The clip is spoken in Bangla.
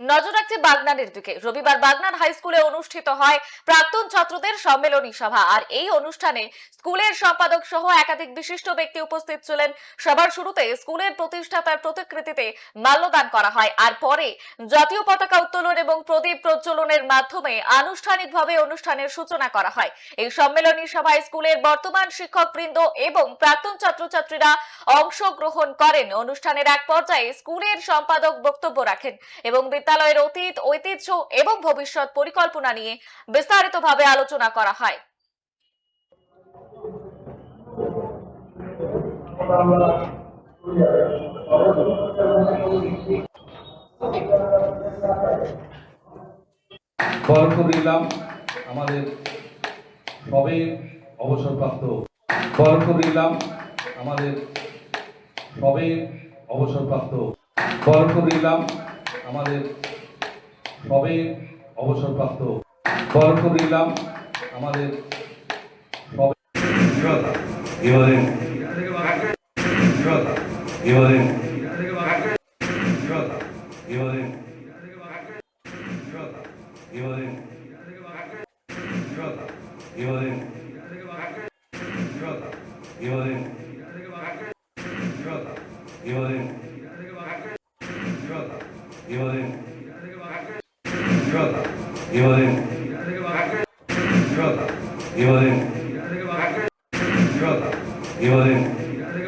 নজর রাখছে বাগনানের দিকে। রবিবার বাগনান হাই স্কুলে অনুষ্ঠিত হয় প্রাক্তন ছাত্রদের সম্মেলনী সভা। আর এই অনুষ্ঠানে স্কুলের সম্পাদক সহ একাধিক বিশিষ্ট ব্যক্তি উপস্থিত ছিলেন। সবার শুরুতে স্কুলের প্রতিষ্ঠাতার প্রতিকৃতিতে মাল্যদান করা হয়। আর পরে জাতীয় পতাকা উত্তোলন এবং প্রদীপ প্রজ্বলনের মাধ্যমে আনুষ্ঠানিকভাবে অনুষ্ঠানের সূচনা করা হয়। এই সম্মেলনী সভায় স্কুলের বর্তমান শিক্ষকবৃন্দ এবং প্রাক্তন ছাত্রছাত্রীরা অংশগ্রহণ করেন। অনুষ্ঠানের এক পর্যায়ে স্কুলের সম্পাদক বক্তব্য রাখেন এবং বিদ্যালয়ের অতীত, ঐতিহ্য এবং ভবিষ্যৎ পরিকল্পনা নিয়ে বিস্তারিতভাবে আলোচনা করা হয়। দিলাম আমাদের সবে অবসরপ্রাপ্ত। বরফ দিলাম আমাদের সবে অবসরপ্রাপ্ত। বরফ দিলাম আমাদের সবে অবসরপ্রাপ্ত বরফ দিলাম আমাদের সবে এবারে এবারে এবারে এবারে ఇవ్వలేము ఇవ్వలేము ఇవ్వలేము ఇవ్వలేము